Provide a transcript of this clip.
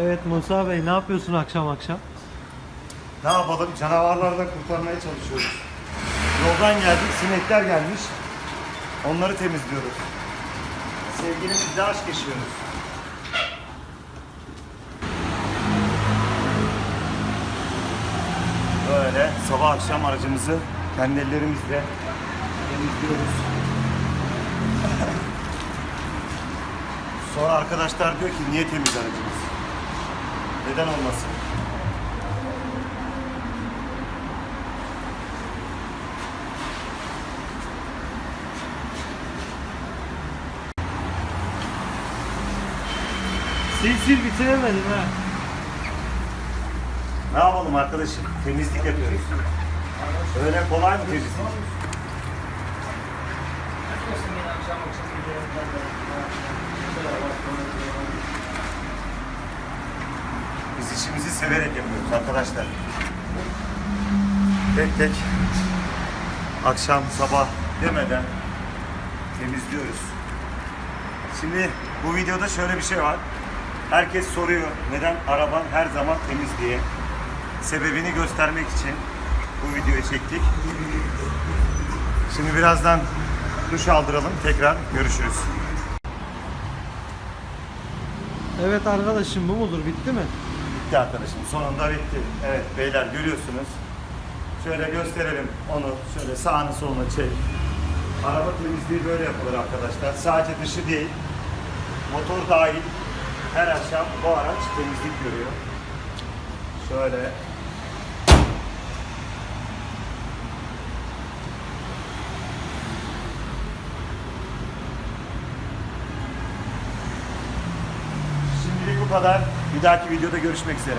Evet Musa Bey ne yapıyorsun akşam akşam? Ne yapalım? Canavarlardan kurtarmaya çalışıyoruz. Yoldan geldik, sinekler gelmiş. Onları temizliyoruz. Sevgilimizle aşk yaşıyoruz. Böyle sabah akşam aracımızı kendi ellerimizle temizliyoruz. Sonra arkadaşlar diyor ki niye temiz aracımız? Neden olmasın? Sil sil bitiremedim ha. Ne yapalım arkadaşım? Temizlik yapıyoruz. Öyle kolay mı temizlik? Biz işimizi severek yapıyoruz arkadaşlar. Tek tek akşam sabah demeden temizliyoruz. Şimdi bu videoda şöyle bir şey var. Herkes soruyor neden araban her zaman temiz diye. Sebebini göstermek için bu videoyu çektik. Şimdi birazdan duş aldıralım. Tekrar görüşürüz. Evet arkadaşım bu mudur bitti mi? Bitti arkadaşım. Sonunda bitti. Evet beyler görüyorsunuz. Şöyle gösterelim onu. Şöyle sağını soluna çek. Araba temizliği böyle yapılır arkadaşlar. Sadece dışı değil. Motor dahil. Her akşam bu araç temizlik görüyor. Şöyle. Şimdilik bu kadar. Bir dahaki videoda görüşmek üzere.